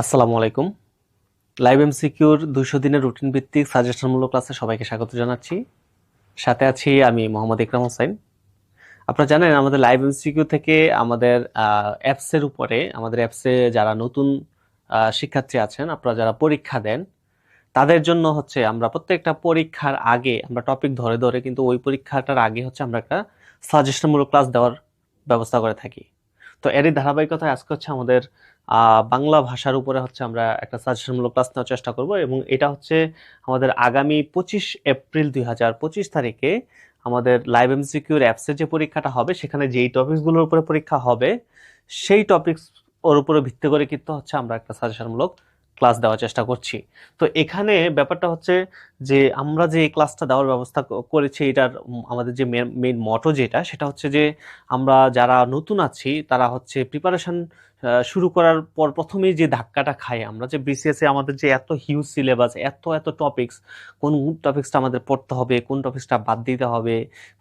আসসালামু আলাইকুম। Live M secure দুশো দিনের রুটিন ভিত্তিক সাজেশনমূলক ক্লাসে সবাইকে স্বাগত জানাচ্ছি। সাথে আছি আমি মোহাম্মদ ইকরাম হোসেন। আপনারা জানেন, আমাদের লাইভ এমসিকিউ থেকে আমাদের অ্যাপসের উপরে, আমাদের অ্যাপসে যারা নতুন শিক্ষার্থী আছেন, আপনারা যারা পরীক্ষা দেন, তাদের জন্য হচ্ছে আমরা প্রত্যেকটা পরীক্ষার আগে, আমরা টপিক ধরে ধরে কিন্তু ওই পরীক্ষাটার আগে হচ্ছে আমরা একটা সাজেশনমূলক ক্লাস দেওয়ার ব্যবস্থা করে থাকি। তো এরই ধারাবাহিকতায় আজকে হচ্ছে আমাদের বাংলা ভাষার উপরে হচ্ছে আমরা একটা সাজেশনমূলক ক্লাস নেওয়ার চেষ্টা করব এবং এটা হচ্ছে আমাদের আগামী পঁচিশ এপ্রিল দুই হাজার পঁচিশ তারিখে আমাদের লাইভ এমসিকিউর অ্যাপসে যে পরীক্ষাটা হবে, সেখানে যেই টপিকসগুলোর উপরে পরীক্ষা হবে, সেই টপিকস ওর উপরে ভিত্তি করে কিন্তু হচ্ছে আমরা একটা সাজেশনমূলক ক্লাস দেওয়ার চেষ্টা করছি। তো এখানে ব্যাপারটা হচ্ছে যে আমরা যে এই ক্লাসটা দেওয়ার ব্যবস্থা করেছি, এটার আমাদের যে মেন মটো যেটা, সেটা হচ্ছে যে আমরা যারা নতুন আছি, তারা হচ্ছে প্রিপারেশন শুরু করার পর প্রথমেই যে ধাক্কাটা খাই আমরা, যে বিসিএস আমাদের যে এত হিউজ সিলেবাস এত এত টপিকস কোন টপিক্সটা আমাদের পড়তে হবে, কোন টপিক্সটা বাদ দিতে হবে,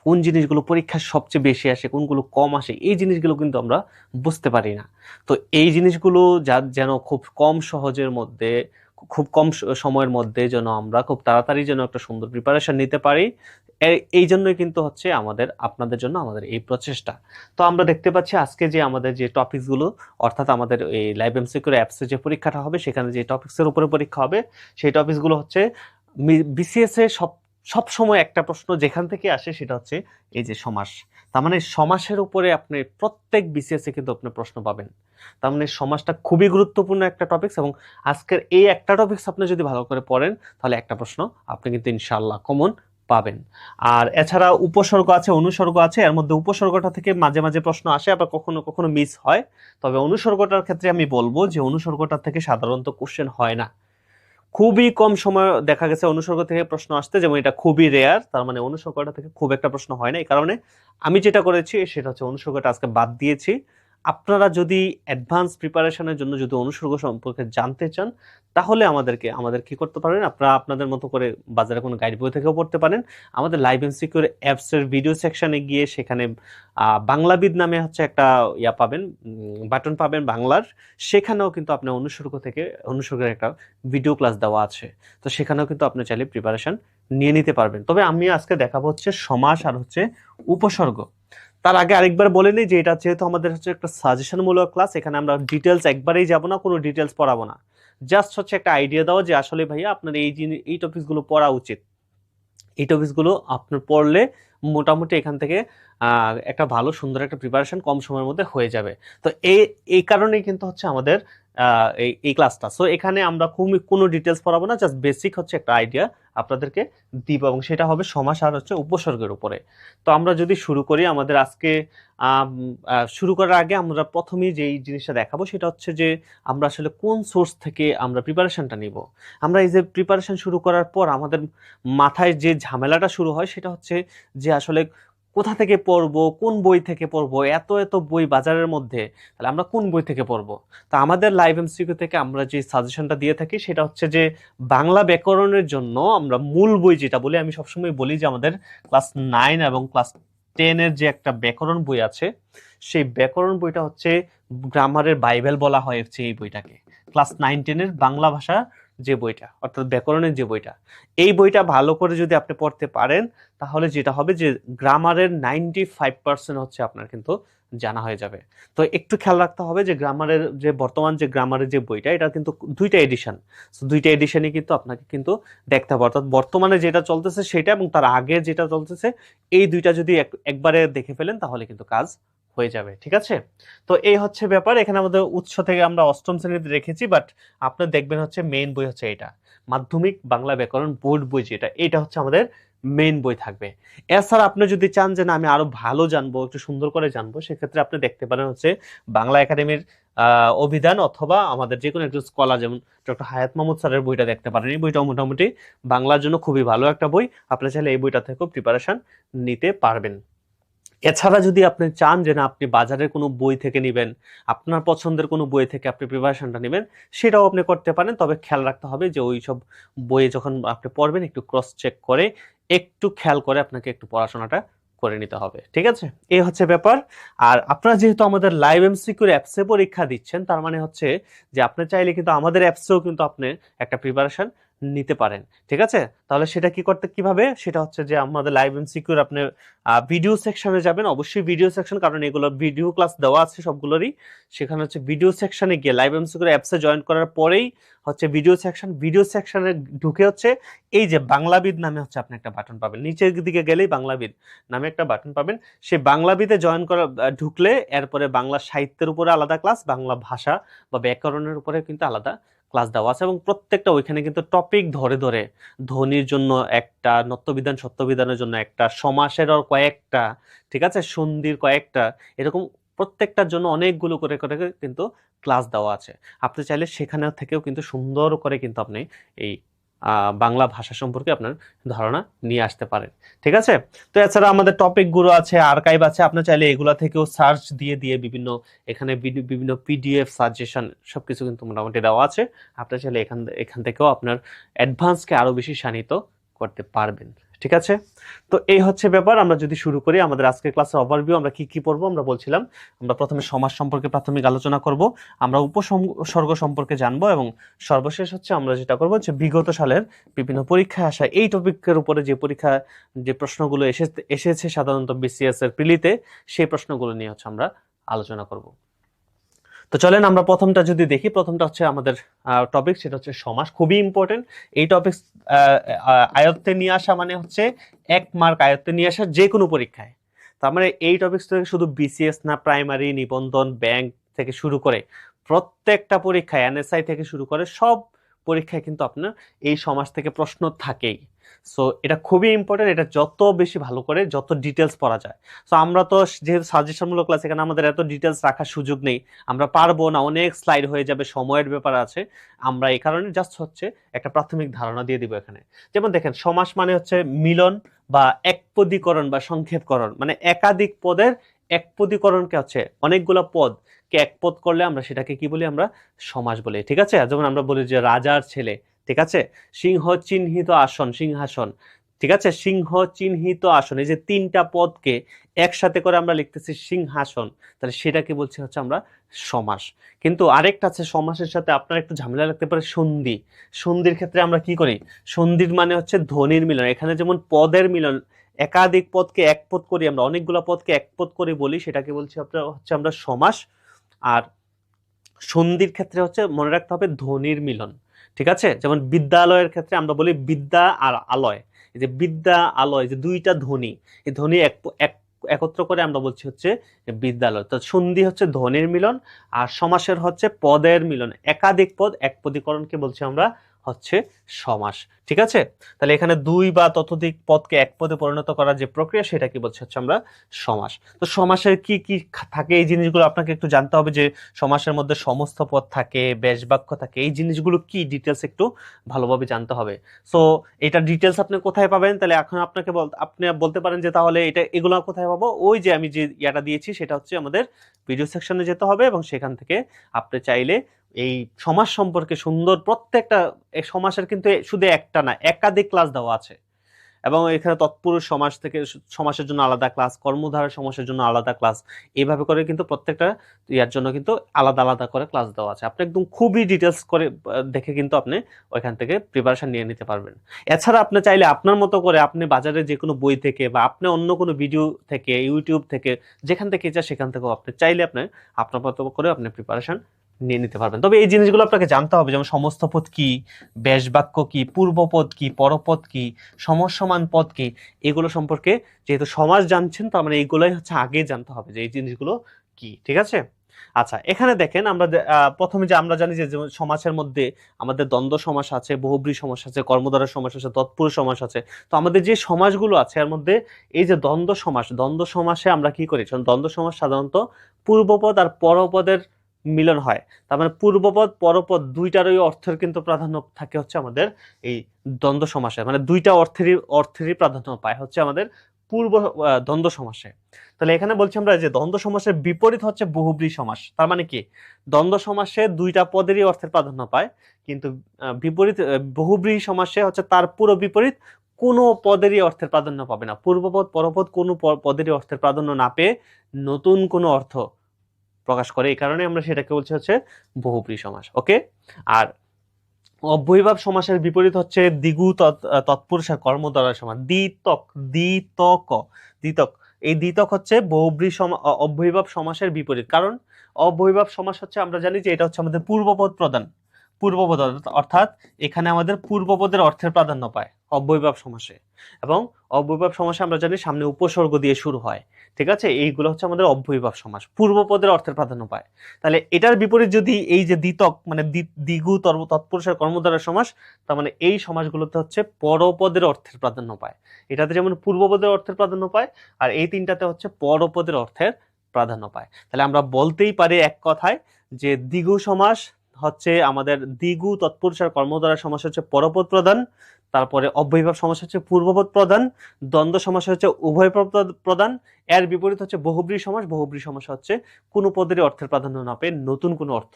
কোন জিনিসগুলো পরীক্ষার সবচেয়ে বেশি আসে, কোনগুলো কম আসে, এই জিনিসগুলো কিন্তু আমরা বুঝতে পারি না। তো এই জিনিসগুলো যা, যেন খুব কম সহজের মধ্যে, খুব কম সময়ের মধ্যে যেন আমরা খুব তাড়াতাড়ি যেন একটা সুন্দর প্রিপারেশন নিতে পারি এই জন্যই কিন্তু হচ্ছে আমাদের, আপনাদের জন্য আমাদের এই প্রচেষ্টা। তো আমরা দেখতে পাচ্ছি আজকে যে আমাদের যে টপিকসগুলো অর্থাৎ আমাদের এই লাইভ এম এমসিকিউর অ্যাপসে যে পরীক্ষাটা হবে, সেখানে যে টপিক্সের উপরে পরীক্ষা হবে, সেই টপিকসগুলো হচ্ছে বিসিএস এ সব সব সময় একটা প্রশ্ন যেখান থেকে আসে সেটা হচ্ছে এই যে সমাস। তার মানে সমাসের উপরে আপনি প্রত্যেক বিসিএস কিন্তু আপনি প্রশ্ন পাবেন। তার মানে সমাসটা খুবই গুরুত্বপূর্ণ একটা টপিকস এবং আজকের এই একটা টপিকস আপনি যদি ভালো করে পড়েন, তাহলে একটা প্রশ্ন আপনি কিন্তু ইনশাআল্লাহ কমন পাবেন। আর এছাড়া উপসর্গ আছে, অনুসর্গ আছে, এর মধ্যে উপসর্গটা থেকে মাঝে মাঝে প্রশ্ন আসে, আবার কখনো কখনো মিস হয়। তবে অনুসর্গটার ক্ষেত্রে আমি বলব যে অনুসর্গটার থেকে সাধারণত কোশ্চেন হয় না। খুবই কম সময় দেখা গেছে অনুসর্গ থেকে প্রশ্ন আসতে, যেমন এটা খুবই রেয়ার তার মানে অনুসর্গটা থেকে খুব একটা প্রশ্ন হয় না। এই কারণে আমি যেটা করেছি, সেটা হচ্ছে অনুসর্গটা আজকে বাদ দিয়েছি। আপনারা যদি অ্যাডভান্স প্রিপারেশনের জন্য যদি অনুসর্গ সম্পর্কে জানতে চান, তাহলে আমাদেরকে, আমাদের কি করতে পারেন? আপনারা আপনাদের মতো করে বাজারে কোনো গাইড বই থেকেও পড়তে পারেন। আমাদের লাইভ এনসিকিউর অ্যাপসের ভিডিও সেকশানে গিয়ে সেখানে বাংলাবিদ নামে হচ্ছে একটা ইয়া পাবেন বাটন পাবেন বাংলার। সেখানেও কিন্তু আপনি অনুসর্গ থেকে, অনুসর্গের একটা ভিডিও ক্লাস দেওয়া আছে। তো সেখানেও কিন্তু আপনি চাইলে প্রিপারেশন নিয়ে নিতে পারবেন। তবে আমি আজকে দেখাবো হচ্ছে সমাস আর হচ্ছে উপসর্গ। তার আগে আরেকবার বলে নিই যে এটা যেহেতু আমাদের হচ্ছে একটা সাজেশনমূলক ক্লাস এখানে আমরা ডিটেলস একবারেই যাব না, কোনো ডিটেলস পড়াবো না। জাস্ট হচ্ছে একটা আইডিয়া দাও যে আসলে ভাইয়া আপনার এই জিনিস এই টপিকসগুলো পড়া উচিত। এই টপিকসগুলো আপনার পড়লে মোটামুটি এখান থেকে একটা ভালো সুন্দর একটা প্রিপারেশন কম সময়ের মধ্যে হয়ে যাবে। তো এই এই কারণেই কিন্তু হচ্ছে আমাদের এই ক্লাসটা সো এখানে আমরা খুব কোনো ডিটেলস পড়াবো না জাস্ট বেসিক হচ্ছে একটা আইডিয়া আপনাদেরকে দিব, এবং সেটা হবে সমাস আর হচ্ছে উপসর্গের উপরে। তো আমরা যদি শুরু করি, আমাদের আজকে শুরু করার আগে আমরা প্রথমেই যেই জিনিসটা দেখাবো, সেটা হচ্ছে যে আমরা আসলে কোন সোর্স থেকে আমরা প্রিপারেশনটা নিব। আমরা এই যে প্রিপারেশন শুরু করার পর আমাদের মাথায় যে ঝামেলাটা শুরু হয়, সেটা হচ্ছে যে আসলে কোথা থেকে পড়ব, কোন বই থেকে পড়ব, এত এত বই বাজারের মধ্যে, তাহলে আমরা কোন বই থেকে পড়ব? তা আমাদের লাইভ এমসিকিউ থেকে আমরা যে সাজেশনটা দিয়ে থাকি, সেটা হচ্ছে যে বাংলা ব্যাকরণের জন্য আমরা মূল বই যেটা বলি, আমি সবসময় বলি যে আমাদের ক্লাস নাইন এবং ক্লাস টেনের যে একটা ব্যাকরণ বই আছে, সেই ব্যাকরণ বইটা হচ্ছে গ্রামারের বাইবেল বলা হয় এই বইটাকে। ক্লাস নাইন টেনের বাংলা ভাষা যে বইটা, অর্থাৎ ব্যাকরণের যে বইটা, এই বইটা ভালো করে যদি আপনি পড়তে পারেন, তাহলে যেটা হবে যে গ্রামারের নাইনটি ফাইভ পার্সেন্ট হচ্ছে আপনার কিন্তু জানা হয়ে যাবে। তো একটু খেয়াল রাখতে হবে যে গ্রামারের যে বর্তমান যে গ্রামারের যে বইটা এটা কিন্তু দুইটা এডিশন দুইটা এডিশনই কিন্তু আপনাকে কিন্তু দেখতে হবে। অর্থাৎ বর্তমানে যেটা চলতেছে সেটা এবং তার আগে যেটা চলতেছে, এই দুইটা যদি এক- একবারে দেখে ফেলেন, তাহলে কিন্তু কাজ হয়ে যাবে, ঠিক আছে? তো এই হচ্ছে ব্যাপার। এখানে আমাদের উৎস থেকে আমরা অষ্টম শ্রেণীতে রেখেছি বাট আপনার দেখবেন হচ্ছে মেইন বই হচ্ছে এটা। মাধ্যমিক বাংলা ব্যাকরণ বোর্ড বই যেটা, এটা হচ্ছে আমাদের মেইন বই থাকবে। এছাড়া আপনি যদি চান যে না, আমি আরও ভালো জানব, একটু সুন্দর করে জানব, সেক্ষেত্রে আপনি দেখতে পারেন হচ্ছে বাংলা একাডেমির অভিধান অথবা আমাদের যে কোনো একজন স্কলার যেমন ডক্টর হায়াত মাহমুদ স্যারের বইটা দেখতে পারেন। এই বইটাও মোটামুটি বাংলার জন্য খুবই ভালো একটা বই। আপনি চাইলে এই বইটা থেকেও প্রিপারেশন নিতে পারবেন। এছাড়া যদি আপনি চান যে না, আপনি বাজারের কোনো বই থেকে নেবেন, আপনার পছন্দের কোনো বই থেকে আপনি প্রিপারেশনটা নেবেন, সেটাও আপনি করতে পারেন। তবে খেয়াল রাখতে হবে যে ওই সব বইয়ে যখন আপনি পড়বেন, একটু ক্রস চেক করে, একটু খেয়াল করে আপনাকে একটু পড়াশোনাটা করে নিতে হবে। ঠিক আছে? এই হচ্ছে ব্যাপার। আর আপনারা যেহেতু আমাদের লাইভ এমসিকিউর অ্যাপসে পরীক্ষা দিচ্ছেন, তার মানে হচ্ছে যে আপনি চাইলে কিন্তু আমাদের অ্যাপসেও কিন্তু আপনি একটা প্রিপারেশন নিতে পারেন, ঠিক আছে? তাহলে সেটা কি করতে, কীভাবে? সেটা হচ্ছে যে আমাদের লাইভ এমসিকিউর আপনি ভিডিও সেকশনে যাবেন। অবশ্যই ভিডিও সেকশন কারণ এগুলো ভিডিও ক্লাস দেওয়া আছে সবগুলোরই। সেখানে হচ্ছে ভিডিও সেকশনে গিয়ে লাইভ এমসিকিউর অ্যাপসে জয়েন করার পরেই হচ্ছে ভিডিও সেকশন ভিডিও সেকশনে ঢুকে হচ্ছে এই যে বাংলাবিদ নামে হচ্ছে আপনি একটা বাটন পাবেন। নিচের দিকে গেলেই বাংলাবিদ নামে একটা বাটন পাবেন। সেই বাংলাবিদে জয়েন করা ঢুকলে এরপরে বাংলা সাহিত্যের উপরে আলাদা ক্লাস বাংলা ভাষা বা ব্যাকরণের উপরে কিন্তু আলাদা ক্লাস দেওয়া আছে এবং প্রত্যেকটা ওইখানে কিন্তু টপিক ধরে ধরে ধ্বনির জন্য একটা, নত্যবিধান, সত্যবিধানের জন্য একটা, সমাসের কয়েকটা, ঠিক আছে? সন্ধির কয়েকটা, এরকম প্রত্যেকটার জন্য অনেকগুলো করে করে কিন্তু ক্লাস দেওয়া আছে। আপনি চাইলে সেখানে থেকেও কিন্তু সুন্দর করে কিন্তু আপনি এই বাংলা ভাষা সম্পর্কে আপনার ধারণা নিয়ে আসতে পারেন। ঠিক আছে? তো এছাড়া আমাদের টপিকগুলো আছে আর্কাইভ আছে আপনার চাইলে এগুলো থেকেও সার্চ দিয়ে দিয়ে বিভিন্ন এখানে বিভিন্ন পিডিএফ সাজেশন সব কিছু কিন্তু মোটামুটি দেওয়া আছে। আপনার চাইলে এখান এখান থেকেও আপনার অ্যাডভান্সকে আরও বেশি শানিত করতে পারবেন। ঠিক আছে? তো এই হচ্ছে ব্যাপার। আমরা যদি শুরু করি আমাদের আজকের ক্লাসের ওভারভিউ আমরা কি কি পড়ব? আমরা বলছিলাম, আমরা প্রথমে সমাজ সম্পর্কে প্রাথমিক আলোচনা করব, আমরা উপসর্গ সম্পর্কে জানব এবং সর্বশেষ হচ্ছে আমরা যেটা করব যে বিগত সালের বিভিন্ন পরীক্ষায় আসা। এই টপিকের উপরে যে পরীক্ষা, যে প্রশ্নগুলো এসে এসেছে সাধারণত বিসিএস এর প্রিলিতে, সেই প্রশ্নগুলো নিয়ে হচ্ছে আমরা আলোচনা করব। তো চলেন আমরা প্রথমটা যদি দেখি, প্রথমটা হচ্ছে আমাদের টপিক সেটা হচ্ছে সমাস। খুবই ইম্পর্টেন্ট এই টপিক আয়ত্তে নিয়ে আসা মানে হচ্ছে এক মার্ক আয়ত্তে নিয়ে আসা যে কোনো পরীক্ষায়। তার মানে এই টপিকস থেকে শুধু বিসিএস না প্রাইমারি নিবন্ধন ব্যাংক থেকে শুরু করে প্রত্যেকটা পরীক্ষায় এনএসআই থেকে শুরু করে সব পরীক্ষায় কিন্তু আপনার এই সমাজ থেকে প্রশ্ন থাকেই। সো এটা খুবই ইম্পর্টেন্ট এটা যত বেশি ভালো করে যত ডিটেলস পড়া যায়। সো আমরা তো যেহেতু সাজেশনমূলক ক্লাস এখানে আমাদের এত ডিটেলস রাখার সুযোগ নেই। আমরা পারব না, অনেক স্লাইড হয়ে যাবে, সময়ের ব্যাপার আছে। আমরা এই কারণে জাস্ট হচ্ছে একটা প্রাথমিক ধারণা দিয়ে দিব এখানে। যেমন দেখেন, সমাস মানে হচ্ছে মিলন বা একপদীকরণ বা সংক্ষেপকরণ। মানে একাধিক পদের একপদীকরণকে হচ্ছে অনেকগুলো পদ। কে এক পদ করলে আমরা সেটাকে কি বলি? আমরা সমাস বলি। ঠিক আছে? যেমন আমরা বলি যে রাজার ছেলে। ঠিক আছে? সিংহ চিহ্নিত আসন, সিংহাসন। ঠিক আছে? সিংহ চিহ্নিত আসন। এই যে তিনটা পদকে একসাথে করে আমরা লিখতেছি সিংহাসন। তাহলে সেটাকে বলছি হচ্ছে আমরা সমাস। কিন্তু আরেকটা আছে সমাসের সাথে আপনার একটু ঝামেলা লাগতে পারে সন্ধি। সন্ধির ক্ষেত্রে আমরা কি করি? সন্ধির মানে হচ্ছে ধ্বনির মিলন। এখানে যেমন পদের মিলন, একাধিক পদকে এক পদ করি, আমরা অনেকগুলো পদকে এক পদ করে বলি, সেটাকে বলছি আপনার হচ্ছে আমরা সমাস। আর সন্ধির ক্ষেত্রে হচ্ছে মনে রাখতে হবে ধ্বনির মিলন, ঠিক আছে? যেমন বিদ্যালয়ের ক্ষেত্রে আমরা বলি বিদ্যা আর আলয়। এই যে বিদ্যা, আলয় যে দুইটা ধ্বনি, এই ধ্বনি এক, এক- একত্র করে আমরা বলছি হচ্ছে বিদ্যালয়। তো সন্ধি হচ্ছে ধ্বনির মিলন আর সমাসের হচ্ছে পদের মিলন। একাধিক পদ, এক পদীকরণকে বলছি আমরা হচ্ছে সমাস। ঠিক আছে? তাহলে এখানে দুই বা ততোধিক পদকে এক পদে পরিণত করার যে প্রক্রিয়া, সেটা কি বলছে হচ্ছে আমরা সমাস। তো সমাসের কি কি থাকে এই জিনিসগুলো আপনাকে একটু জানতে হবে যে সমাসের মধ্যে সমস্ত পদ থাকে বেশ বাক্য থাকে, এই জিনিসগুলো কি ডিটেলস একটু ভালোভাবে জানতে হবে। সো এটা ডিটেলস আপনি কোথায় পাবেন? তাহলে এখন আপনাকে আপনি বলতে পারেন যে তাহলে এটা, এগুলো কোথায় পাবো? ওই যে আমি যে ইয়াটা দিয়েছি, সেটা হচ্ছে আমাদের ভিডিও সেকশনে যেতে হবে এবং সেখান থেকে আপনি চাইলে এই সমাজ সম্পর্কে সুন্দর প্রত্যেকটা, এই সমাসের কিন্তু শুধু একটা না, একাধিক ক্লাস দেওয়া আছে। এবং এখানে তৎপুরুষ সমাজ থেকে স- সমাসের জন্য আলাদা ক্লাস কর্মধারা সমাসের জন্য আলাদা ক্লাস এইভাবে করে কিন্তু প্রত্যেকটা ইয়ার জন্য কিন্তু আলাদা আলাদা করে ক্লাস দেওয়া আছে। আপনি একদম খুবই ডিটেলস করে দেখে কিন্তু আপনি ওইখান থেকে প্রিপারেশন নিয়ে নিতে পারবেন। এছাড়া আপনি চাইলে আপনার মতো করে আপনি বাজারে যে কোনো বই থেকে বা আপনি অন্য কোনো ভিডিও থেকে ইউটিউব থেকে, যেখান থেকে ইচ্ছা সেখান থেকেও আপনি চাইলে আপনি আপনার মতো করে আপনি প্রিপারেশন নিয়ে নিতে পারবেন। তবে এই জিনিসগুলো আপনাকে জানতে হবে, যেমন সমস্ত পদ কি বেশ বাক্য কি পূর্বপদ কি পরপদ কি, সমসমান পদ কি, এগুলো সম্পর্কে যেহেতু সমাজ জানছেন, তার মানে এইগুলোই হচ্ছে আগে জানতে হবে যে এই জিনিসগুলো কি, ঠিক আছে? আচ্ছা এখানে দেখেন আমরা প্রথমে যে আমরা জানি যে সমাসের মধ্যে আমাদের দ্বন্দ্ব সমাস আছে, বহুব্রী সমাস আছে কর্মধারয় সমাস আছে, তৎপুরুষ সমাস আছে। তো আমাদের যে সমাসগুলো আছে, এর মধ্যে এই যে দ্বন্দ্ব সমাস, দ্বন্দ্ব সমাসে আমরা কি করি? দ্বন্দ্ব সমাস সাধারণত পূর্বপদ আর পরপদের মিলন হয়। তার মানে পূর্বপদ, পরপদ দুইটারই অর্থের কিন্তু প্রাধান্য থাকে হচ্ছে আমাদের এই দ্বন্দ্ব সমাসে। মানে দুইটা অর্থেরই অর্থেরই প্রাধান্য পায় হচ্ছে আমাদের পূর্ব দ্বন্দ্ব সমাসে। তাহলে এখানে বলছি আমরা যে দ্বন্দ্ব সমাসের বিপরীত হচ্ছে বহুব্রী সমাস। তার মানে কি? দ্বন্দ্ব সমাসে দুইটা পদেরই অর্থের প্রাধান্য পায়, কিন্তু বিপরীত বহুব্রী সমাসে হচ্ছে তার পুরো বিপরীত কোনো পদেরই অর্থের প্রাধান্য পাবে না। পূর্বপদ, পরপদ কোনো পদেরই অর্থের প্রাধান্য না পেয়ে নতুন কোনো অর্থ প্রকাশ করে, এই কারণে আমরা সেটাকে বলছি হচ্ছে বহুব্রী সমাস, ওকে? আর অব্যয়ভাব সমাসের বিপরীত হচ্ছে দ্বিগু তৎ- তৎপুরুষের কর্মদ্বারা সমাস দ্বিতক দ্বিতক দ্বিতক। এই দ্বিতক হচ্ছে বহুব্রী সমা অব্যয়ভাব সমাসের বিপরীত। কারণ অব্যয়ভাব সমাস হচ্ছে, আমরা জানি যে এটা হচ্ছে আমাদের পূর্বপদ প্রদান পূর্বপদ, অর্থাৎ- এখানে আমাদের পূর্বপদের অর্থের প্রাধান্য পায়, অব্যয়ভাব সমাসে। এবং অব্যয়ভাব সমাসে আমরা জানি সামনে উপসর্গ দিয়ে শুরু হয়। ঠিক আছে? এইগুলো হচ্ছে আমাদের অব্যয়ভাব সমাস, পূর্বপদের অর্থের প্রাধান্য পায়। তাহলে এটার বিপরীত যদি এই যে দ্বিতক মানে দ্বি- দ্বিগু তর্ব- তৎপুরুষের কর্মদ্বারা সমাস, তার মানে এই সমাসগুলোতে হচ্ছে পরপদের অর্থের প্রাধান্য পায়। এটাতে যেমন পূর্বপদের অর্থের প্রাধান্য পায়, আর এই তিনটাতে হচ্ছে পরপদের অর্থের প্রাধান্য পায়। তাহলে আমরা বলতেই পারি এক কথায় যে দ্বিগু সমাস হচ্ছে আমাদের দ্বিগু তৎপুরুষের কর্মদ্বারা সমস্যা হচ্ছে পরপদ প্রদান তারপরে অব্যয়ভাব সমস্যা হচ্ছে পূর্বপদ প্রদান দ্বন্দ্ব সমস্যা হচ্ছে উভয় প্রদান এর বিপরীত হচ্ছে বহুব্রী সমাস বহুব্রী সমাস হচ্ছে কোনো পদেরই অর্থের প্রাধান্য না পেয়ে নতুন কোনো অর্থ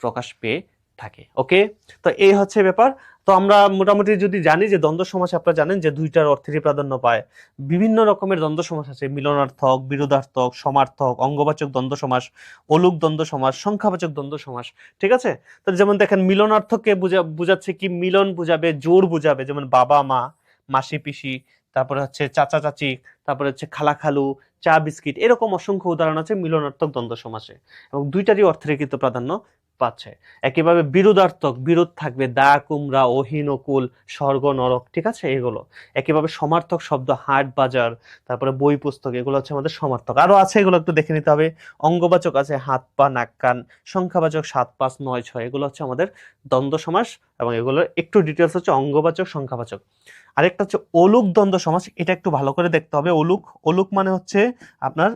প্রকাশ পেয়ে থাকে ওকে তো এই হচ্ছে ব্যাপার। তো আমরা মোটামুটি যদি জানি যে দ্বন্দ্ব সমাস আপনারা জানেন যে দুইটার অর্থেরই প্রাধান্য পায়। বিভিন্ন রকমের দ্বন্দ্ব সমাস আছে, মিলনার্থক, বিরোধার্থক, সমার্থক, অঙ্গবাচক দ্বন্দ্ব সমাস, অলুক দ্বন্দ্ব সমাস, সংখ্যাবাচক দ্বন্দ্ব সমাস, ঠিক আছে? তো যেমন দেখেন, মিলনার্থককে বুঝা, বুঝাচ্ছে কি? মিলন বুঝাবে, জোর বুঝাবে, যেমন বাবা, মা, মাসি, পিসি, তারপরে হচ্ছে চাচা, চাচি, তারপরে হচ্ছে খালা খালু চা, বিস্কিট, এরকম অসংখ্য উদাহরণ আছে মিলনার্থক দ্বন্দ্ব সমাসে। এবং দুইটারই অর্থের কিন্তু প্রাধান্য পাচ্ছে। একইভাবে বিরোধার্থক, বিরোধ থাকবে দা, কুমড়া, অহিন কুল স্বর্গ, নরক, ঠিক আছে? এগুলো। একইভাবে সমার্থক শব্দ, হাট, বাজার, তারপরে বই পুস্তক, এগুলো হচ্ছে আমাদের সমার্থক। আরও আছে, এগুলো একটু দেখে নিতে হবে। অঙ্গবাচক আছে, হাত, পা, নাক, কান। সংখ্যাবাচক সাত, পাঁচ, নয়, ছয়, এগুলো হচ্ছে আমাদের দ্বন্দ্ব সমাস এবং এগুলোর একটু ডিটেলস হচ্ছে অঙ্গবাচক, সংখ্যাবাচক। আরেকটা হচ্ছে অলুক দ্বন্দ্ব সমাস, এটা একটু ভালো করে দেখতে হবে। অলুক অলুক মানে হচ্ছে আপনার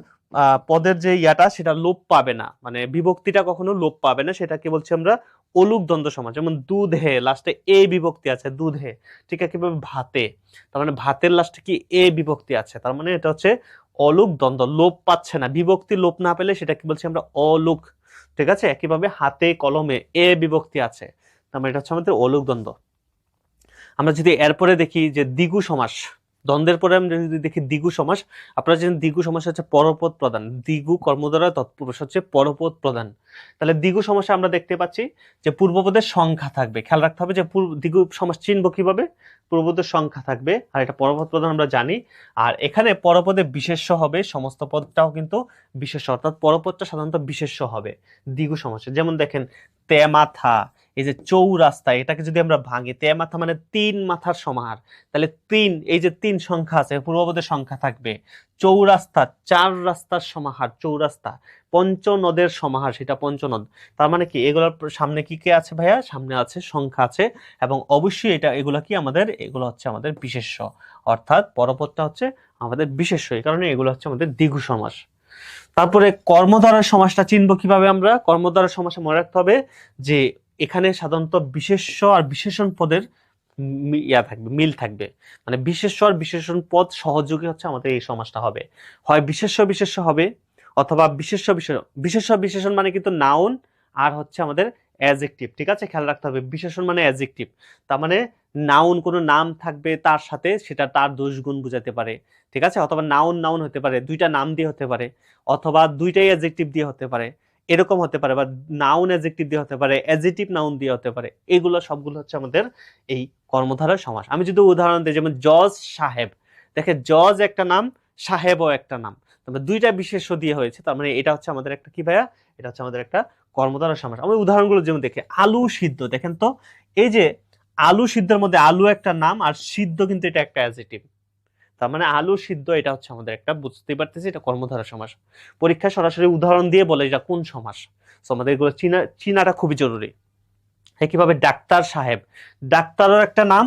পদের যে ইয়াটা, সেটা লোপ পাবে না। মানে বিভক্তিটা কখনো লোপ পাবে না, সেটাকে বলছি আমরা অলুক দ্বন্দ্ব সমাজ। যেমন দুধে লাস্টে এ বিভক্তি আছে, দুধে ঠিক আছে কীভাবে ভাতে। তার মানে ভাতের লাস্টে কি এ বিভক্তি আছে? তার মানে এটা হচ্ছে অলুক দ্বন্দ্ব, লোপ পাচ্ছে না। বিভক্তি লোপ না পেলে সেটা কি বলছি আমরা অলুক। ঠিক আছে? একইভাবে হাতে, কলমে এ বিভক্তি আছে। তার মানে এটা হচ্ছে আমাদের অলুক দ্বন্দ্ব। আমরা যদি এরপরে দেখি যে দ্বিগু সমাস দ্বন্দ্বের পরে আমরা যদি দেখি দ্বিগু সমাস, আপনারা জানেন দ্বিগু সমাস হচ্ছে পরপদ প্রদান দ্বিগু কর্মদ্বারা তৎপুরুষ হচ্ছে পরপদ প্রদান তাহলে দ্বিগু সমাসে আমরা দেখতে পাচ্ছি যে পূর্বপদের সংখ্যা থাকবে। খেয়াল রাখতে হবে যে পূর্ব, দ্বিগু সমাস চিনব কীভাবে? পূর্বপদের সংখ্যা থাকবে আর এটা পরপদ প্রদান আমরা জানি। আর এখানে পরপদে বিশেষ্য হবে, সমস্ত পদটাও কিন্তু বিশেষ্য। অর্থাৎ পরপদটা সাধারণত বিশেষ্য হবে দ্বিগু সমাসে। যেমন দেখেন, তে মাথা এই যে চৌরাস্তা, এটাকে যদি আমরা ভাঙি, তে মাথা মানে তিন মাথার সমাহার। তাহলে তিন, এই যে তিন সংখ্যা আছে পূর্বপদের সংখ্যা থাকবে। চৌরাস্তা, চার রাস্তার সমাহার, চৌরাস্তা, পঞ্চনদের সমাহার, সেটা পঞ্চনদ। তার মানে কি, এগুলোর সামনে কি কে আছে ভাইয়া? সামনে আছে সংখ্যা আছে, এবং অবশ্যই এটা, এগুলো কি আমাদের, এগুলো হচ্ছে আমাদের বিশেষ্য। অর্থাৎ পরপদটা হচ্ছে আমাদের বিশেষ্য, এই কারণে এগুলো হচ্ছে আমাদের দ্বিগু সমাস। তারপরে কর্মধারার সমাসটা চিনব কীভাবে আমরা? কর্মধারার সমাসে মনে রাখতে হবে যে এখানে সাধারণত বিশেষ্য আর বিশেষণ পদের ইয়া থাকবে, মিল থাকবে। মানে বিশেষ্য আর বিশেষণ পদ সহযোগী হচ্ছে আমাদের এই সমাজটা হবে। হয় বিশেষ্য বিশেষ্য হবে, অথবা বিশেষ্য বিশেষ বিশেষ্য বিশেষণ মানে কিন্তু নাউন আর হচ্ছে আমাদের অ্যাজেক্টিভ ঠিক আছে? খেয়াল রাখতে হবে, বিশেষণ মানে অ্যাজেক্টিভ তার মানে নাউন কোনো নাম থাকবে তার সাথে, সেটা তার দোষ গুণ বুঝাতে পারে, ঠিক আছে? অথবা নাউন নাউন হতে পারে, দুইটা নাম দিয়ে হতে পারে, অথবা দুইটাই অ্যাজেক্টিভ দিয়ে হতে পারে। এরকম হতে পারে বা নাউন অ্যাজেক্টিভ দিয়ে হতে পারে অ্যাজেটিভ নাউন দিয়ে হতে পারে, এগুলো সবগুলো হচ্ছে আমাদের এই কর্মধারার সমাস। আমি যদি উদাহরণ দিই, যেমন জজ সাহেব দেখে জজ একটা নাম, সাহেবও একটা নাম। তবে দুইটা বিশেষ্য দিয়ে হয়েছে, তার মানে এটা হচ্ছে আমাদের একটা কি ভাইয়া? এটা হচ্ছে আমাদের একটা কর্মধারার সমাস। আমি উদাহরণগুলো যেমন দেখি, আলু সিদ্ধ, দেখেন তো, এই যে আলু সিদ্ধের মধ্যে আলু একটা নাম আর সিদ্ধ কিন্তু এটা একটা অ্যাজেটিভ তার মানে আলু সিদ্ধ, এটা হচ্ছে আমাদের একটা, বুঝতেই পারতেছি, এটা কর্মধারা সমাস। পরীক্ষায় সরাসরি উদাহরণ দিয়ে বলে এটা কোন সমাস। তো আমাদের এগুলো চিনা, চিনাটা খুবই জরুরি। একইভাবে ডাক্তার সাহেব ডাক্তারও একটা নাম,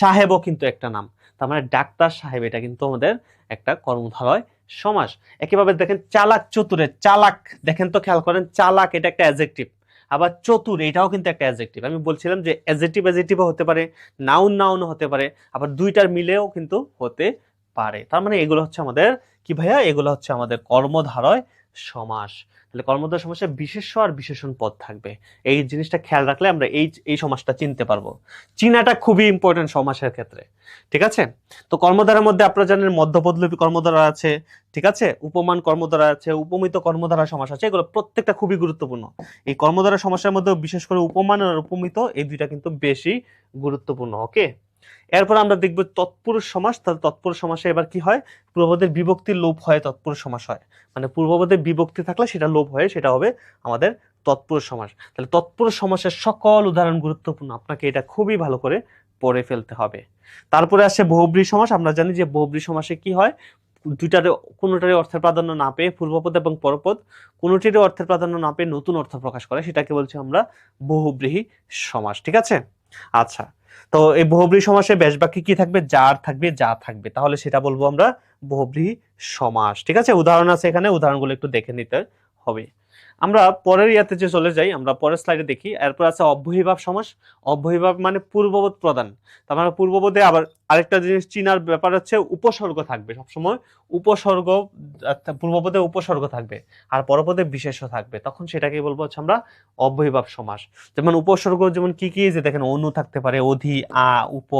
সাহেবও কিন্তু একটা নাম। তার মানে ডাক্তার সাহেব, এটা কিন্তু আমাদের একটা কর্মধারয় সমাস। একইভাবে দেখেন, চালাক চতুরে, চালাক, দেখেন তো খেয়াল করেন, চালাক এটা একটা অ্যাজেক্টিভ আবার চতুর এটাও কিন্তু একটা অ্যাজেক্টিভ আমি বলছিলাম যে অ্যাজেক্টিভ অ্যাজেক্টিভও হতে পারে নাউন নাউনও হতে পারে, আবার দুইটার মিলেও কিন্তু হতে পারে। তার মানে এগুলো হচ্ছে আমাদের কি ভাইয়া? এগুলো হচ্ছে আমাদের কর্মধারয় সমাস। তাহলে কর্মধারয় সমাসে বিশেষ্য আর বিশেষণ পদ থাকবে। এই জিনিসটা খেয়াল রাখলে আমরা এই এই সমাসটা চিনতে পারব। চিনাটা খুবই ইম্পর্টেন্ট সমাসের ক্ষেত্রে। ঠিক আছে? তো কর্মধারার মধ্যে আপনারা জানেন মধ্যপদলোপী কর্মধারা আছে। ঠিক আছে? উপমান কর্মধারা আছে, উপমিত কর্মধারা সমাস আছে। এগুলো প্রত্যেকটা খুবই গুরুত্বপূর্ণ। এই কর্মধারা সমাসের মধ্যে বিশেষ করে উপমান আর উপমিত, এই দুইটা কিন্তু বেশি গুরুত্বপূর্ণ। ওকে এরপর আমরা দেখব তৎপুরুষ সমাস, তাহলে তৎপুরুষ সমাসে এবার কি হয়? পূর্বপদের বিভক্তির লোপ হয় তৎপুরুষ সমাস হয়। মানে পূর্বপদের বিভক্তি থাকলে সেটা লোপ হয় সেটা হবে আমাদের তৎপুরুষ সমাস। তাহলে তৎপুরুষ সমাসের সকল উদাহরণ গুরুত্বপূর্ণ, আপনাকে এটা খুবই ভালো করে পড়ে ফেলতে হবে। তারপরে আসে বহুব্রী সমাস, আমরা জানি যে বহুব্রী সমাসে কি হয়? দুইটার, কোনোটারই অর্থের প্রাধান্য না পেয়ে পূর্বপদ এবং পরপদ, কোনোটিরই অর্থের প্রাধান্য না পেয়ে নতুন অর্থ প্রকাশ করে, সেটাকে বলছি আমরা বহুব্রীহি সমাস, ঠিক আছে? আচ্ছা তো এই বহুব্রী সমাসে বেশ বাক্যে কি থাকবে? যার থাকবে, যা থাকবে। তাহলে সেটা বলব আমরা বহুব্রী সমাস। ঠিক আছে? উদাহরণ আছে এখানে, উদাহরণগুলো একটু দেখে নিতে। হবে। আমরা পরের ইয়াতে যে চলে যাই, আমরা পরের স্লাইডে দেখি। এরপর আছে অব্যয়ীভাব সমাস। অব্যয়ীভাব মানে পূর্ববোধ প্রদান। তার মানে পূর্ববোধে আবার আরেকটা জিনিস চিনার ব্যাপার হচ্ছে উপসর্গ থাকবে সবসময়। উপসর্গ অর্থাৎ পূর্বপদে উপসর্গ থাকবে আর পরপদে বিশেষ্য থাকবে। তখন সেটাকে বলব হচ্ছে আমরা অব্যয়ীভাব সমাস। যেমন উপসর্গ যেমন কি কি যে দেখেন, অনু থাকতে পারে, অধি, আ, উপ,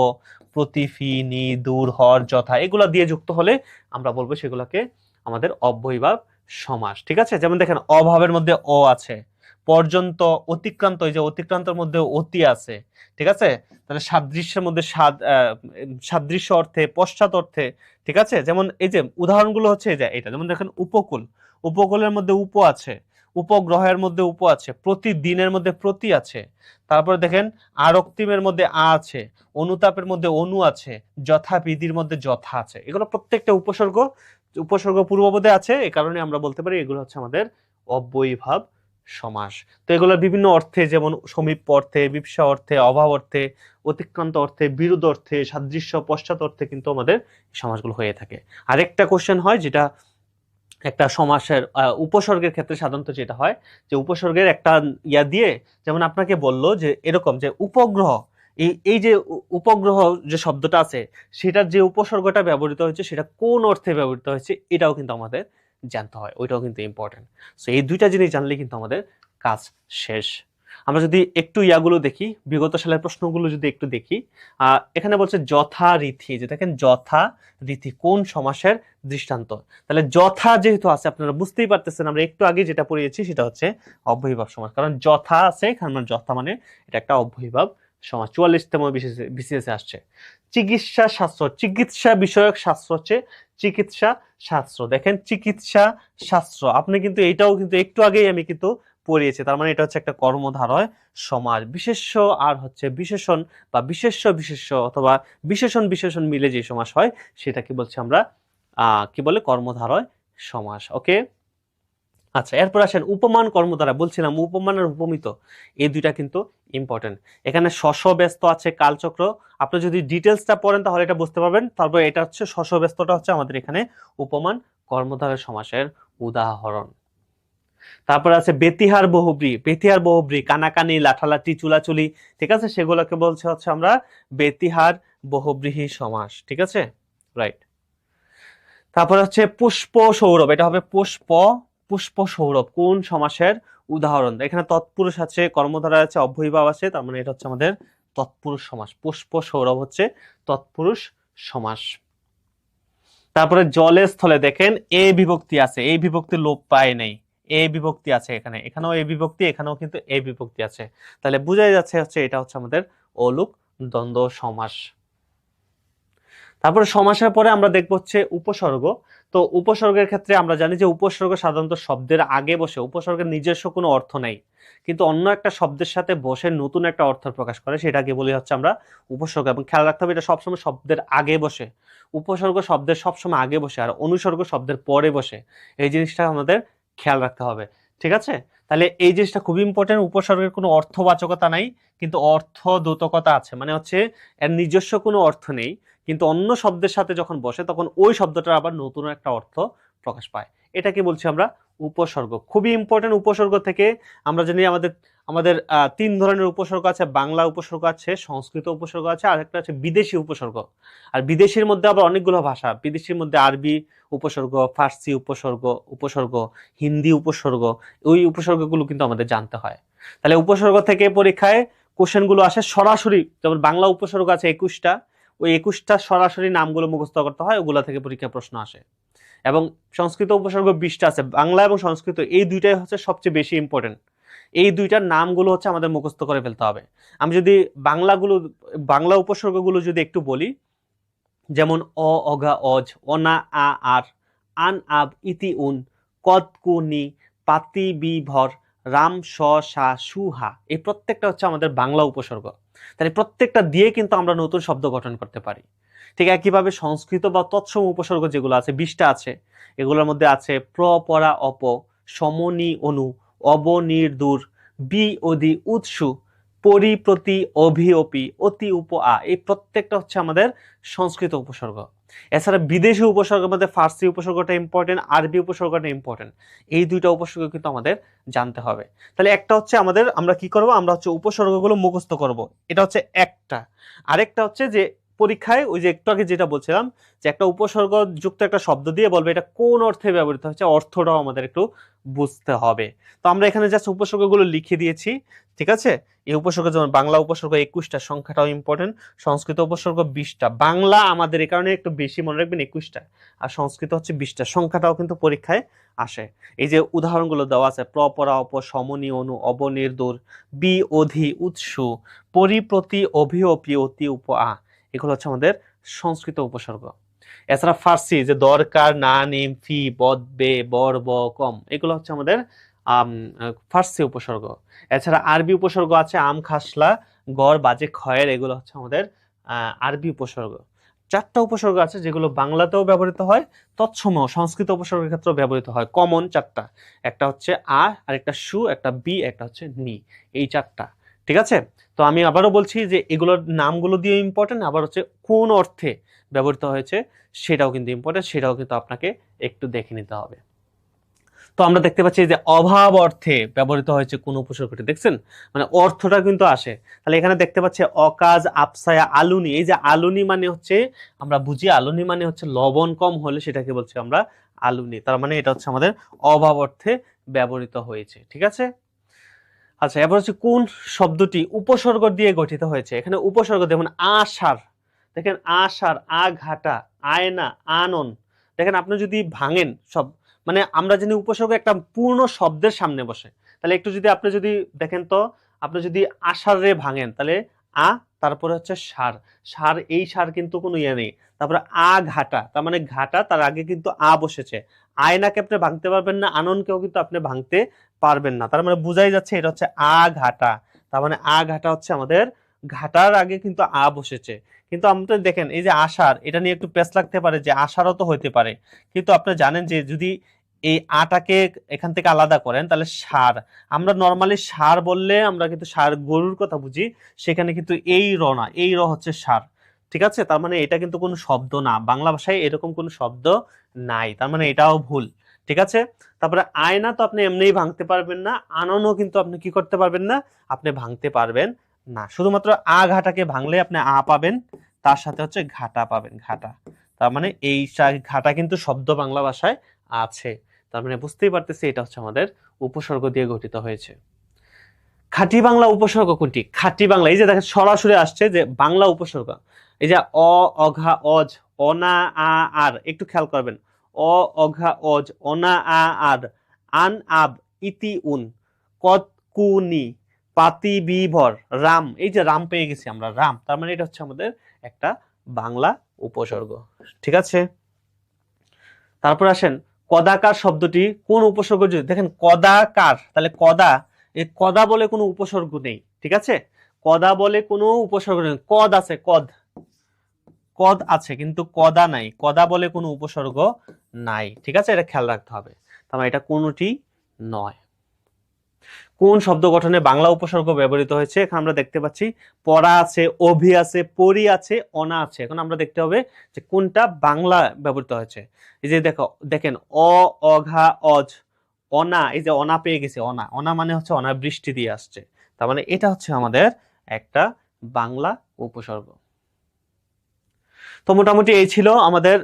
প্রতি, ফি, নি, দূর, হর, যথা, এগুলা দিয়ে যুক্ত হলে আমরা বলব সেগুলোকে আমাদের অব্যয়ীভাব সমাস, ঠিক আছে? যেমন দেখেন, অভাবের মধ্যে অ আছে, পর্যন্ত অতিক্রান্ত, এই যে অতিক্রান্তর মধ্যে অতি আছে, ঠিক আছে? তাহলে সাদৃশ্যের মধ্যে সাদ সাদৃশ্য অর্থে, পশ্চাৎ অর্থে, ঠিক আছে? যেমন এই যে উদাহরণগুলো হচ্ছে এই যে এটা, যেমন দেখেন, উপকূল, উপকূলের মধ্যে উপ আছে, উপগ্রহের মধ্যে উপ আছে, প্রতিদিনের মধ্যে প্রতি আছে, তারপরে দেখেন, আরক্তিমের মধ্যে আ আছে, অনুতাপের মধ্যে অনু আছে, যথাবিধির মধ্যে যথা আছে, এগুলো প্রত্যেকটা উপসর্গ উপসর্গ পূর্বপদে আছে এই কারণে আমরা বলতে পারি এগুলো হচ্ছে আমাদের অব্যয়ীভাব সমাস। তো এগুলোর বিভিন্ন অর্থে যেমন সমীপ অর্থে, বিপসা অর্থে, অভাব অর্থে, অতিক্রান্ত অর্থে বিরোধ অর্থে, সাদৃশ্য, পশ্চাৎ অর্থে কিন্তু আমাদের এই সমাসগুলো হয়ে থাকে। আরেকটা কোশ্চেন হয় যেটা একটা সমাসের উপসর্গের ক্ষেত্রে সাধারণত যেটা হয় যে উপসর্গের একটা ইয়া দিয়ে যেমন আপনাকে বলল যে এরকম যে উপগ্রহ এই এই যে উপগ্রহ যে শব্দটা আছে, সেটার যে উপসর্গটা ব্যবহৃত হয়েছে, সেটা কোন অর্থে ব্যবহৃত হয়েছে, এটাও কিন্তু আমাদের জানতে হয়, ওইটাও কিন্তু ইম্পর্টেন্ট সো এই দুইটা জিনিস জানলে কিন্তু আমাদের কাজ শেষ। আমরা যদি একটু ইয়াগুলো দেখি, বিগত সালের প্রশ্নগুলো যদি একটু দেখি এখানে বলছে যথারীতি, যে দেখেন যথা রীতি কোন সমাসের দৃষ্টান্ত? তাহলে যথা যেহেতু আছে, আপনারা বুঝতেই পারতেছেন, আমরা একটু আগে যেটা পড়িয়েছি, সেটা হচ্ছে অব্যয়ীভাব সমাস। কারণ যথা আছে এখানে যথা মানে এটা একটা অব্যয়ীভাব সমাজ চুয়াল্লিশতম বিসিএস আসছে। চিকিৎসা শাস্ত্র চিকিৎসা বিষয়ক শাস্ত্র হচ্ছে চিকিৎসা শাস্ত্র দেখেন, চিকিৎসা শাস্ত্র আপনি কিন্তু এটাও কিন্তু একটু আগেই আমি কিন্তু পড়িয়েছি। তার মানে এটা হচ্ছে একটা কর্মধারয় সমাজ। বিশেষ্য আর হচ্ছে বিশেষণ বা বিশেষ্য বিশেষ্য অথবা বিশেষণ বিশেষণ মিলে যে সমাস হয়, সেটাকে বলছি আমরা কি বলে? কর্মধারয় সমাস। ওকে আচ্ছা এরপর আসেন উপমান কর্মধারা। বলছিলাম উপমান আর উপমিত, এই দুইটা কিন্তু ইম্পর্টেন্ট এখানে শশ ব্যস্ত আছে কালচক্র। আপনি যদি ডিটেলসটা পড়েন তাহলে এটা বুঝতে পারবেন। তারপর এটা হচ্ছে শশ ব্যস্তটা হচ্ছে আমাদের এখানে উপমান কর্মধারয় সমাসের উদাহরণ। তারপর আছে বেতিহার বহুব্রী। বেতিহার বহুব্রী, কানাকানি, লাঠালাঠি, চুলাচুলি, ঠিক আছে? সেগুলোকে বলছে হচ্ছে আমরা বেতিহার বহুব্রীহি সমাস, ঠিক আছে? রাইট তারপর হচ্ছে পুষ্প সৌরভ, এটা হবে পুষ্প পুষ্প সৌরভ, কোন সমাসের উদাহরণ? এখানে তৎপুরুষ আছে, কর্মধারা আছে অব্যয়ীভাব আছে, তার মানে এটা হচ্ছে আমাদের তৎপুরুষ সমাস। পুষ্প সৌরভ হচ্ছে তৎপুরুষ সমাস। তারপরে জলে স্থলে দেখেন, এ বিভক্তি আছে এই বিভক্তি লোপ পায় নেই, এ বিভক্তি আছে এখানে, এখানেও এ বিভক্তি, এখানেও কিন্তু এ বিভক্তি আছে। তাহলে বোঝাই যাচ্ছে হচ্ছে এটা হচ্ছে আমাদের অলুক দ্বন্দ্ব সমাস। তারপরে সমাসের পরে আমরা দেখব হচ্ছে উপসর্গ। তো উপসর্গের ক্ষেত্রে আমরা জানি যে উপসর্গ সাধারণত শব্দের আগে বসে, উপসর্গের নিজস্ব কোনো অর্থ নেই। কিন্তু অন্য একটা শব্দের সাথে বসে নতুন একটা অর্থ প্রকাশ করে, সেটাকে বলি হচ্ছে আমরা উপসর্গ। এবং খেয়াল রাখতে হবে এটা সবসময় শব্দের আগে বসে। উপসর্গ শব্দের সবসময় আগে বসে আর অনুসর্গ শব্দের পরে বসে। এই জিনিসটা আমাদের খেয়াল রাখতে হবে। ঠিক আছে? তাহলে এই জিনিসটা খুব ইম্পর্টেন্ট উপসর্গের কোনো অর্থবাচকতা নাই, কিন্তু অর্থ দ্যোতকতা আছে। মানে হচ্ছে, এর নিজস্ব কোনো অর্থ নেই, কিন্তু অন্য শব্দের সাথে যখন বসে, তখন ওই শব্দটার আবার নতুন একটা অর্থ প্রকাশ পায়। এটাকে বলছি আমরা উপসর্গ। খুবই ইম্পর্টেন্ট উপসর্গ থেকে আমরা জানি আমাদের আমাদের তিন ধরনের উপসর্গ আছে, বাংলা উপসর্গ আছে, সংস্কৃত উপসর্গ আছে, আর একটা আছে বিদেশি উপসর্গ। আর বিদেশির মধ্যে আবার অনেকগুলো ভাষা, বিদেশির মধ্যে আরবি উপসর্গ, ফার্সি উপসর্গ উপসর্গ, হিন্দি উপসর্গ, ওই উপসর্গগুলো কিন্তু আমাদের জানতে হয়। তাহলে উপসর্গ থেকে পরীক্ষায় কোশ্চেনগুলো আসে সরাসরি, যেমন বাংলা উপসর্গ আছে একুশটা, ওই একুশটা সরাসরি নামগুলো মুখস্থ করতে হয়, ওগুলা থেকে পরীক্ষায় প্রশ্ন আসে। এবং সংস্কৃত উপসর্গ বিশটা আছে, বাংলা এবং সংস্কৃত, এই দুইটাই হচ্ছে সবচেয়ে বেশি ইম্পর্টেন্ট এই দুইটার নামগুলো হচ্ছে আমাদের মুখস্থ করে ফেলতে হবে। আমি যদি বাংলাগুলো, বাংলা উপসর্গগুলো যদি একটু বলি, যেমন অ অগা অজ অনা, আ, আর, আন, আব, ইতি, উন, কদ, কু, নি, পাতি, বি, ভর, রাম, স, সা সুহা এই প্রত্যেকটা হচ্ছে আমাদের বাংলা উপসর্গ। তাহলে প্রত্যেকটা দিয়ে কিন্তু আমরা নতুন শব্দ গঠন করতে পারি। ঠিক একইভাবে সংস্কৃত বা তৎসম উপসর্গ যেগুলো আছে, বিশটা আছে, এগুলোর মধ্যে আছে প্র, পরা, অপ, সমনি, অনু অবনির্দূর বি অধি উৎসু পরি প্রতি অভিঅপি অতি উপ আ। এই প্রত্যেকটা হচ্ছে আমাদের সংস্কৃত উপসর্গ। এছাড়া বিদেশি উপসর্গের মধ্যে ফার্সি উপসর্গটা ইম্পর্টেন্ট আরবি উপসর্গটা ইম্পর্টেন্ট এই দুইটা উপসর্গ কিন্তু আমাদের জানতে হবে। তাহলে একটা হচ্ছে আমাদের আমরা কি করব? আমরা হচ্ছে উপসর্গগুলো মুখস্থ করব। এটা হচ্ছে একটা। আরেকটা হচ্ছে যে পরীক্ষায় ওই যে একটু আগে যেটা বলছিলাম, যে একটা উপসর্গ যুক্ত একটা শব্দ দিয়ে বলবে এটা কোন অর্থে ব্যবহৃত হচ্ছে, অর্থটাও আমাদের একটু বুঝতে হবে। তো আমরা এখানে জাস্ট উপসর্গগুলো লিখে দিয়েছি, ঠিক আছে? এই উপসর্গ যেমন বাংলা উপসর্গ একুশটা, সংখ্যাটাও ইম্পর্টেন্ট সংস্কৃত উপসর্গ বিশটা। বাংলা আমাদের এই কারণে একটু বেশি মনে রাখবেন একুশটা, আর সংস্কৃত হচ্ছে বিশটা। সংখ্যাটাও কিন্তু পরীক্ষায় আসে। এই যে উদাহরণগুলো দেওয়া আছে প্রপরা অপ সমনি অনু অবনির্দূর বি, অধি, উৎসু, পরিপ্রতি, অভিঅপি, অতি, উপ, আ। এগুলো হচ্ছে আমাদের সংস্কৃত উপসর্গ। এছাড়া ফার্সি যে দরকার না, নিম, ফি, বদ, বে, বর, ব, কম, এগুলো হচ্ছে আমাদের ফার্সি উপসর্গ। এছাড়া আরবি উপসর্গ আছে আম, খাসলা, গড়, বাজে খয়ের এগুলো হচ্ছে আমাদের আরবি উপসর্গ। চারটা উপসর্গ আছে যেগুলো বাংলাতেও ব্যবহৃত হয় তৎসম সংস্কৃত উপসর্গের ক্ষেত্রেও ব্যবহৃত হয়। কমন চারটা, একটা হচ্ছে আ আর একটা সু, একটা বি, একটা হচ্ছে নি। এই চারটা। ঠিক আছে? তো আমি আবারও বলছি যে এগুলোর নামগুলো দিয়ে ইম্পর্টেন্ট আবার হচ্ছে কোন অর্থে ব্যবহৃত হয়েছে সেটাও কিন্তু ইম্পর্টেন্ট সেটাও কিন্তু আপনাকে একটু দেখে নিতে হবে। তো আমরা দেখতে পাচ্ছি যে অভাব অর্থে ব্যবহৃত হয়েছে কোন উপসর্গটি, দেখছেন? মানে অর্থটা কিন্তু আসে। তাহলে এখানে দেখতে পাচ্ছি অকাজ, আপসায়া, আলুনি। এই যে আলুনি মানে হচ্ছে, আমরা বুঝি আলুনি মানে হচ্ছে লবণ কম হলে সেটাকে বলছি আমরা আলুনি। তার মানে এটা হচ্ছে আমাদের অভাব অর্থে ব্যবহৃত হয়েছে, ঠিক আছে? আচ্ছা এবার হচ্ছে কোন শব্দটি উপসর্গ দিয়ে গঠিত হয়েছে? এখানে উপসর্গ যেমন আশার দেখেন আশার আঘাটা, আয়না, আনন। দেখেন আপনি যদি ভাঙেন সব মানে আমরা জানি উপসর্গ একটা পূর্ণ শব্দের সামনে বসে। তাহলে একটু যদি আপনি যদি দেখেন তো, আপনি যদি আশার ভাঙেন, তাহলে আ, তারপরে হচ্ছে সার। সার, এই সার কিন্তু কোনো ইয়ে নেই। তারপরে আ ঘাটা তার মানে ঘাটা, তার আগে কিন্তু আ বসেছে। আয়নাকে আপনি ভাঙতে পারবেন না, আননকেও কিন্তু আপনি ভাঙতে পারবেন না। তার মানে বোঝাই যাচ্ছে এটা হচ্ছে আ ঘাটা। তার মানে আ ঘাটা হচ্ছে আমাদের ঘাটার আগে কিন্তু আ বসেছে। কিন্তু আপনি দেখেন, এই যে আষাঢ়, এটা নিয়ে একটু পেস লাগতে পারে যে আষাঢ়ও তো হইতে পারে। কিন্তু আপনি জানেন যে যদি এই আটাকে এখান থেকে আলাদা করেন, তাহলে সার। আমরা নর্মালি সার বললে আমরা কিন্তু সার গরুর কথা বুঝি, সেখানে কিন্তু এই র না, এই র হচ্ছে সার। ঠিক আছে? তার মানে এটা কিন্তু কোনো শব্দ না। বাংলা ভাষায় এরকম কোনো শব্দ নাই। তার মানে এটাও ভুল। ঠিক আছে? তারপরে আয়না তো আপনি এমনিই ভাঙতে পারবেন না, আননও কিন্তু আপনি কি করতে পারবেন না, আপনি ভাঙতে পারবেন না। শুধুমাত্র আ ঘাটাকে ভাঙলে আপনি আ পাবেন, তার সাথে হচ্ছে ঘাটা পাবেন, ঘাটা। তার মানে এই ঘাটা কিন্তু শব্দ বাংলা ভাষায় আছে। তার মানে বুঝতেই পারতেছি এটা হচ্ছে আমাদের উপসর্গ দিয়ে গঠিত হয়েছে। খাঁটি বাংলা উপসর্গ কোনটি? খাঁটি বাংলা। এই যে দেখেন, সরাসরি আসছে যে বাংলা উপসর্গ। এই যে অ, অঘা অজ অনা আ, আর, একটু খেয়াল করবেন। অ অঘা অজ অনা আ আর আন আব ইতি উন কত কুনি পাতি বিভর রাম। এই যে রাম পেয়ে গেছি আমরা, রাম। তার মানে এটা হচ্ছে আমাদের একটা বাংলা উপসর্গ। ঠিক আছে? তারপর আসেন, কদাকার শব্দটি কোন উপসর্গ যদি, দেখেন, কদাকার, তাহলে কদা, এই কদা বলে কোনো উপসর্গ নেই। ঠিক আছে? কদা বলে কোনো উপসর্গ নেই। কদ আছে, কদ। কদ আছে, কিন্তু কদা নাই। কদা বলে কোনো উপসর্গ নাই। ঠিক আছে? এটা খেয়াল রাখতে হবে। তার মানে এটা কোনোটি নয়। কোন শব্দ গঠনে বাংলা উপসর্গ ব্যবহৃত হয়েছে? এখানে আমরা দেখতে পাচ্ছি, পড়া আছে, অভি আছে পরি আছে, অনা আছে। এখন আমরা দেখতে হবে যে কোনটা বাংলা ব্যবহৃত হয়েছে। এই যে দেখো, দেখেন, অ, অঘা অজ অনা, এই যে অনা পেয়ে গেছে, অনা। অনা মানে হচ্ছে অনা বৃষ্টি দিয়ে আসছে। তার মানে এটা হচ্ছে আমাদের একটা বাংলা উপসর্গ। তো মোটামুটি এই ছিল আমাদের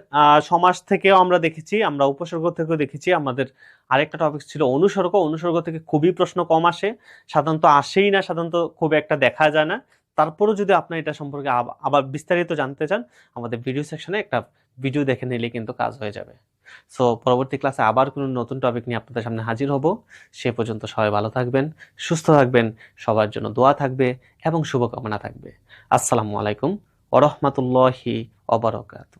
সমাস থেকেও আমরা দেখেছি, আমরা উপসর্গ থেকেও দেখেছি, আমাদের আরেকটা টপিক ছিল অনুসর্গ অনুসর্গ থেকে খুবই প্রশ্ন কম আসে, সাধারণত আসেই না, সাধারণত খুব একটা দেখা যায় না। তারপরেও যদি আপনার এটা সম্পর্কে আবার বিস্তারিত জানতে চান, আমাদের ভিডিও সেকশনে একটা ভিডিও দেখে নিলে কিন্তু কাজ হয়ে যাবে। সো পরবর্তী ক্লাসে আবার কোনো নতুন টপিক নিয়ে আপনাদের সামনে হাজির হব। সে পর্যন্ত সবাই ভালো থাকবেন, সুস্থ থাকবেন, সবার জন্য দোয়া থাকবে এবং শুভকামনা থাকবে। আসসালামু আলাইকুম ওরহমতুল্লাহি অবরকাত